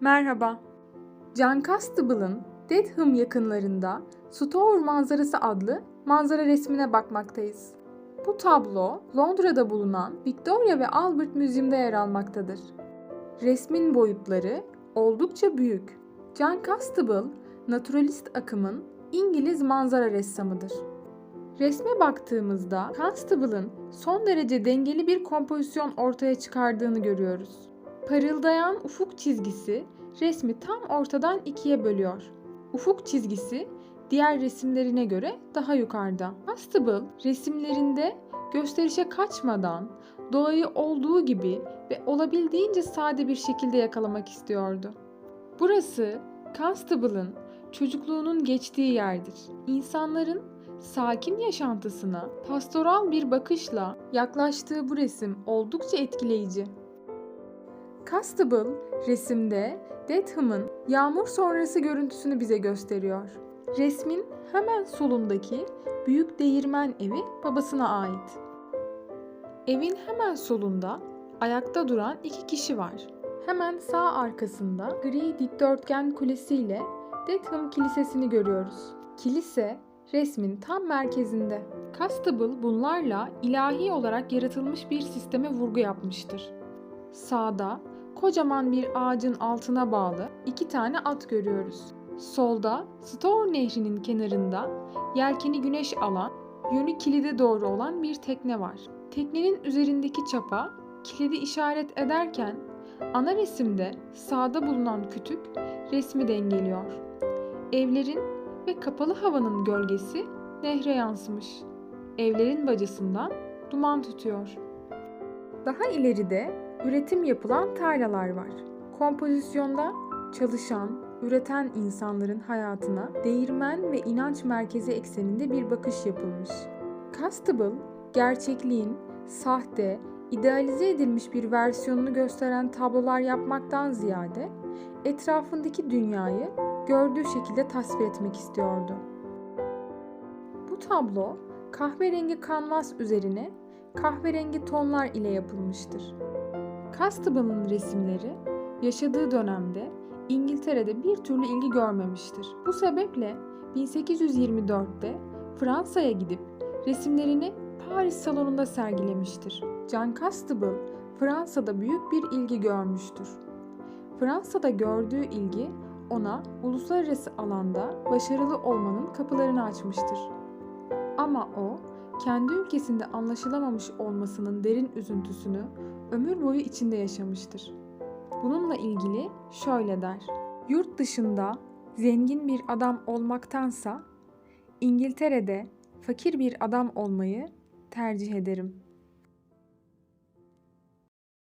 Merhaba. John Constable'ın Dedham yakınlarında Stour manzarası adlı manzara resmine bakmaktayız. Bu tablo Londra'da bulunan Victoria ve Albert Müzesi'nde yer almaktadır. Resmin boyutları oldukça büyük. John Constable, naturalist akımın İngiliz manzara ressamıdır. Resme baktığımızda Constable'ın son derece dengeli bir kompozisyon ortaya çıkardığını görüyoruz. Parıldayan ufuk çizgisi resmi tam ortadan ikiye bölüyor. Ufuk çizgisi diğer resimlerine göre daha yukarıda. Constable resimlerinde gösterişe kaçmadan doğayı olduğu gibi ve olabildiğince sade bir şekilde yakalamak istiyordu. Burası Constable'ın çocukluğunun geçtiği yerdir. İnsanların sakin yaşantısına pastoral bir bakışla yaklaştığı bu resim oldukça etkileyici. Constable resimde Dedham'ın yağmur sonrası görüntüsünü bize gösteriyor. Resmin hemen solundaki büyük değirmen evi babasına ait. Evin hemen solunda ayakta duran iki kişi var. Hemen sağ arkasında gri dikdörtgen kulesiyle Dedham Kilisesi'ni görüyoruz. Kilise resmin tam merkezinde. Constable bunlarla ilahi olarak yaratılmış bir sisteme vurgu yapmıştır. Sağda kocaman bir ağacın altına bağlı iki tane at görüyoruz. Solda Stour Nehri'nin kenarında yelkeni güneş alan, yönü kilide doğru olan bir tekne var. Teknenin üzerindeki çapa kilidi işaret ederken ana resimde sağda bulunan kütük resmi dengeliyor. Evlerin ve kapalı havanın gölgesi nehre yansımış. Evlerin bacasından duman tütüyor. Daha ileride üretim yapılan tarlalar var. Kompozisyonda çalışan, üreten insanların hayatına değirmen ve inanç merkezi ekseninde bir bakış yapılmış. Constable, gerçekliğin sahte, idealize edilmiş bir versiyonunu gösteren tablolar yapmaktan ziyade etrafındaki dünyayı gördüğü şekilde tasvir etmek istiyordu. Bu tablo kahverengi kanvas üzerine kahverengi tonlar ile yapılmıştır. Constable'ın resimleri yaşadığı dönemde İngiltere'de bir türlü ilgi görmemiştir. Bu sebeple 1824'te Fransa'ya gidip resimlerini Paris salonunda sergilemiştir. John Constable Fransa'da büyük bir ilgi görmüştür. Fransa'da gördüğü ilgi ona uluslararası alanda başarılı olmanın kapılarını açmıştır. Ama o kendi ülkesinde anlaşılamamış olmasının derin üzüntüsünü ömür boyu içinde yaşamıştır. Bununla ilgili şöyle der. Yurt dışında zengin bir adam olmaktansa İngiltere'de fakir bir adam olmayı tercih ederim.''